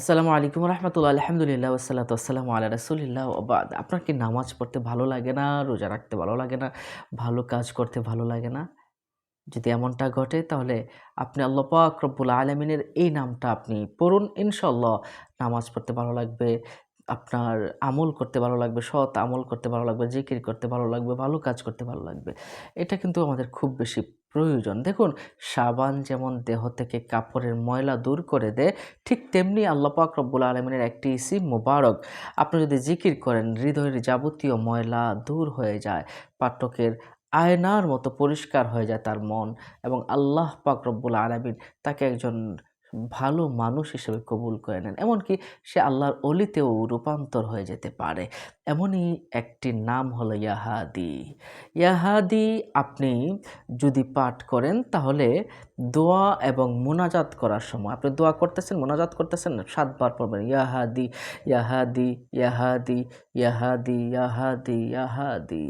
আসসালামু আলাইকুম রহমতুল্লাহ, আলহামদুলিল্লাহ ওসালাত আসসালামু আল্লাহ রসুলিল্লাহ ওবাদ আপনার কি নামাজ পড়তে ভালো লাগে না, রোজা রাখতে ভালো লাগে না, ভালো কাজ করতে ভালো লাগে না? যদি এমনটা ঘটে, তাহলে আপনি আল্লাহ পাক রব্বুল আলমিনের এই নামটা আপনি পড়ুন ইনশাল্লাহ নামাজ পড়তে ভালো লাগবে, আপনার আমল করতে ভালো লাগবে, সৎ আমল করতে ভালো লাগবে, জিকির করতে ভালো লাগবে, ভালো কাজ করতে ভালো লাগবে। এটা কিন্তু আমাদের খুব বেশি প্রয়োজন। দেখুন, সাবান যেমন দেহ থেকে কাপড়ের ময়লা দূর করে দেয়, ঠিক তেমনি আল্লাহ পাক রব্বুল আলমিনের একটি ইসি মোবারক। আপনি যদি জিকির করেন, হৃদয়ের যাবতীয় ময়লা দূর হয়ে যায়, পাঠকের আয়নার মতো পরিষ্কার হয়ে যায় তার মন এবং আল্লাহ পাক রব্বুল আলমিন তাকে একজন ভালো মানুষ হিসেবে কবুল করে নেন। এমনকি সে আল্লাহর অলিতেও রূপান্তর হয়ে যেতে পারে। এমনই একটি নাম হলো ইয়াহাদি। ইয়াহাদি আপনি যদি পাঠ করেন, তাহলে দোয়া এবং মোনাজাত করার সময়, আপনি দোয়া করতেছেন, মোনাজাত করতেছেন না সাতবার পড়বেন, ইয়াহাদি ইয়াহাদি ইয়াহাদি ইয়াহাদি ইয়াহাদি ইয়াহাদি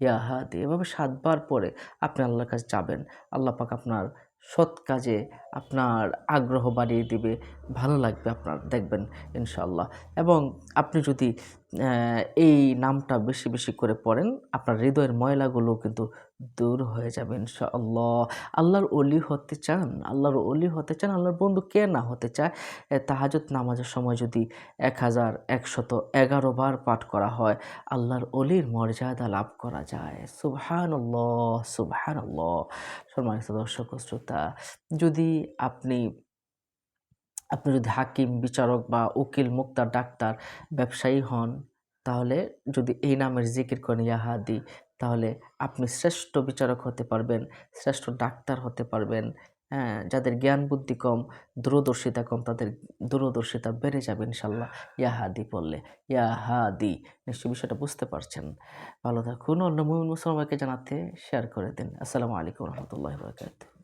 ইয়াহাদি। এভাবে সাতবার পরে আপনি আল্লাহর কাছে যাবেন। আল্লাহ পাক আপনার সৎ কাজে আপনার আগ্রহ বাড়িয়ে দিবে ভালো লাগবে আপনার দেখবেন ইনশাল্লাহ এবং আপনি যদি এই নামটা বেশি বেশি করে পড়েন, আপনার হৃদয়ের ময়লাগুলো কিন্তু দূর হয়ে যাবে ইনশাআল্লাহ। আল্লাহর অলি হতে চান, আল্লাহর অলি হতে চান, আল্লাহর বন্ধু কে না হতে চায় তাহাজত নামাজের সময় যদি এক হাজার একশত এগারো বার পাঠ করা হয়, আল্লাহর অলির মর্যাদা লাভ করা যায়। সুবহান সুবহান সম্মানিত দর্শক শ্রোতা, যদি আপনি আপনি যদি হাকিম, বিচারক বা উকিল, মুক্তার ডাক্তার, ব্যবসায়ী হন, তাহলে যদি এই নামের জিকির করেন ইয়াহাদি, তাহলে আপনি শ্রেষ্ঠ বিচারক হতে পারবেন, শ্রেষ্ঠ ডাক্তার হতে পারবেন। হ্যাঁ যাদের জ্ঞান বুদ্ধি কম, দূরদর্শিতা কম, তাদের দূরদর্শিতা বেড়ে যাবে ইনশাল্লাহ ইয়াহাদি বললে। ইয়াহাদি নিশ্চয় বিষয়টা বুঝতে পারছেন। ভালো থাকুন। অন্য মুমিন মুসলমানকে জানাতে শেয়ার করে দিন। আসসালামু আলাইকুম রহমতুল্লাহ বরকাত